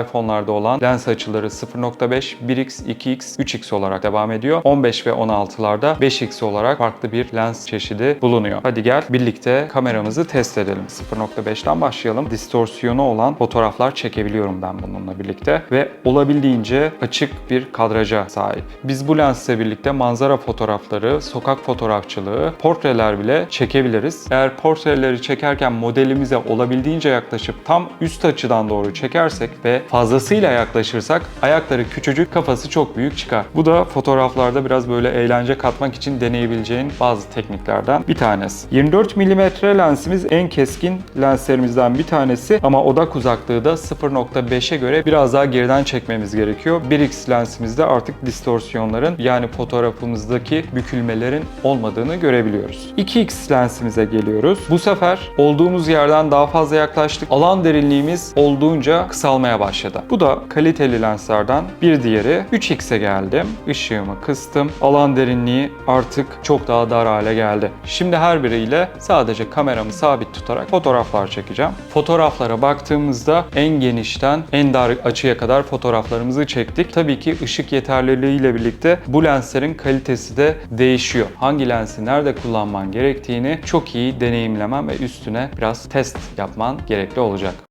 iPhone'larda olan lens açıları 0.5, 1x, 2x, 3x olarak devam ediyor. 15 ve 16'larda 5x olarak farklı bir lens çeşidi bulunuyor. Hadi gel birlikte kameramızı test edelim. 0.5'ten başlayalım. Distorsiyonu olan fotoğraflar çekebiliyorum ben bununla birlikte ve olabildiğince açık bir kadraja sahip. Biz bu lensle birlikte manzara fotoğrafları, sokak fotoğrafçılığı, portreler bile çekebiliriz. Eğer portreleri çekerken modelimize olabildiğince yaklaşıp tam üst açıdan doğru çekersek ve fazlasıyla yaklaşırsak ayakları küçücük, kafası çok büyük çıkar. Bu da fotoğraflarda biraz böyle eğlence katmak için deneyebileceğin bazı tekniklerden bir tanesi. 24 mm lensimiz en keskin lenslerimizden bir tanesi ama odak uzaklığı da 0.5'e göre biraz daha geriden çekmemiz gerekiyor. 1x lensimizde artık distorsiyonların yani fotoğrafımızdaki bükülmelerin olmadığını görebiliyoruz. 2x lensimize geliyoruz. Bu sefer olduğumuz yerden daha fazla yaklaştık. Alan derinliğimiz olduğunca kısalmaya başladı. Bu da kaliteli lenslerden bir diğeri. 3x'e geldim. Işığımı kıstım. Alan derinliği artık çok daha dar hale geldi. Şimdi her biriyle sadece kameramı sabit tutarak fotoğraflar çekeceğim. Fotoğraflara baktığımızda en genişten en dar açıya kadar fotoğraflarımızı çektik. Tabii ki ışık yeterliliği ile birlikte bu lenslerin kalitesi de değişiyor. Hangi lensi nerede kullanman gerektiğini çok iyi deneyimlemen ve üstüne biraz test yapman gerekli olacak.